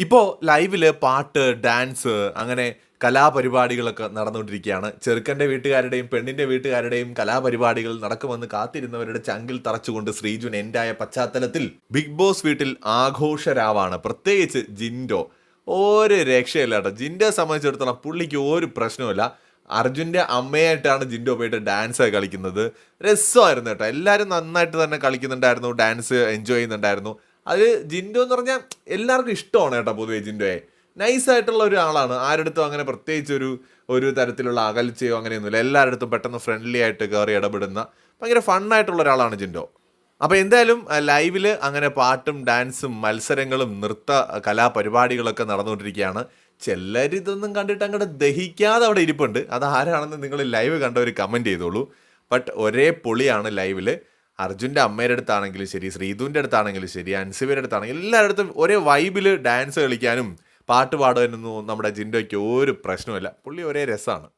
ഇപ്പോൾ ലൈവിൽ പാട്ട് ഡാൻസ് അങ്ങനെ കലാപരിപാടികളൊക്കെ നടന്നുകൊണ്ടിരിക്കുകയാണ്. ചെറുക്കന്റെ വീട്ടുകാരുടെയും പെണ്ണിന്റെ വീട്ടുകാരുടെയും കലാപരിപാടികൾ നടക്കുമെന്ന് കാത്തിരുന്നവരുടെ ചങ്കിൽ തറച്ചുകൊണ്ട് ശ്രീജുൻ എന്റായ പശ്ചാത്തലത്തിൽ ബിഗ് ബോസ് വീട്ടിൽ ആഘോഷരാവാണ്. പ്രത്യേകിച്ച് ജിൻഡോ. ഒരു രക്ഷയില്ല കേട്ടോ. ജിൻഡോയെ സംബന്ധിച്ചിടത്തോളം പുള്ളിക്ക് ഒരു പ്രശ്നവുമില്ല. അർജുന്റെ അമ്മയായിട്ടാണ് ജിൻഡോ പോയിട്ട് ഡാൻസ് കളിക്കുന്നത്. രസമായിരുന്നു കേട്ടോ. എല്ലാവരും നന്നായിട്ട് തന്നെ കളിക്കുന്നുണ്ടായിരുന്നു. ഡാൻസ് എൻജോയ് ചെയ്യുന്നുണ്ടായിരുന്നു. അത് ജിൻഡോ എന്ന് പറഞ്ഞാൽ എല്ലാവർക്കും ഇഷ്ടമാണ് കേട്ടോ പൊതുവെ ജിൻഡോയെ. നൈസ് ആയിട്ടുള്ള ഒരാളാണ്. ആരുടെടുത്തും അങ്ങനെ പ്രത്യേകിച്ച് ഒരു ഒരു തരത്തിലുള്ള അകൽച്ചയോ അങ്ങനെയൊന്നുമില്ല. എല്ലാവരുടെ പെട്ടെന്ന് ഫ്രണ്ട്ലി ആയിട്ട് കയറി ഇടപെടുന്ന ഭയങ്കര ഫണ്ണായിട്ടുള്ള ഒരാളാണ് ജിൻഡോ. അപ്പോൾ എന്തായാലും ലൈവിൽ അങ്ങനെ പാട്ടും ഡാൻസും മത്സരങ്ങളും നൃത്ത കലാപരിപാടികളൊക്കെ നടന്നുകൊണ്ടിരിക്കുകയാണ്. ചിലർ ഇതൊന്നും കണ്ടിട്ട് അങ്ങോട്ട് ദഹിക്കാതെ അവിടെ ഇരിപ്പുണ്ട്. അത് ആരാണെന്ന് നിങ്ങൾ ലൈവ് കണ്ടവർ കമന്റ് ചെയ്തോളൂ. ബട്ട് ഒരേ പൊളിയാണ് ലൈവിൽ അർജുന്റെ അമ്മയുടെ അടുത്താണെങ്കിലും ശരി ശ്രീധുവിന്റെ അടുത്താണെങ്കിലും ശരി അൻസിബയുടെ അടുത്താണെങ്കിലും എല്ലായിടത്തും ഒരേ വൈബിൽ ഡാൻസ് കളിക്കാനും പാട്ട് പാടാനൊന്നും നമ്മുടെ ജിൻഡോയ്ക്ക് ഒരു പ്രശ്നമില്ല പുള്ളി ഒരേ രസമാണ്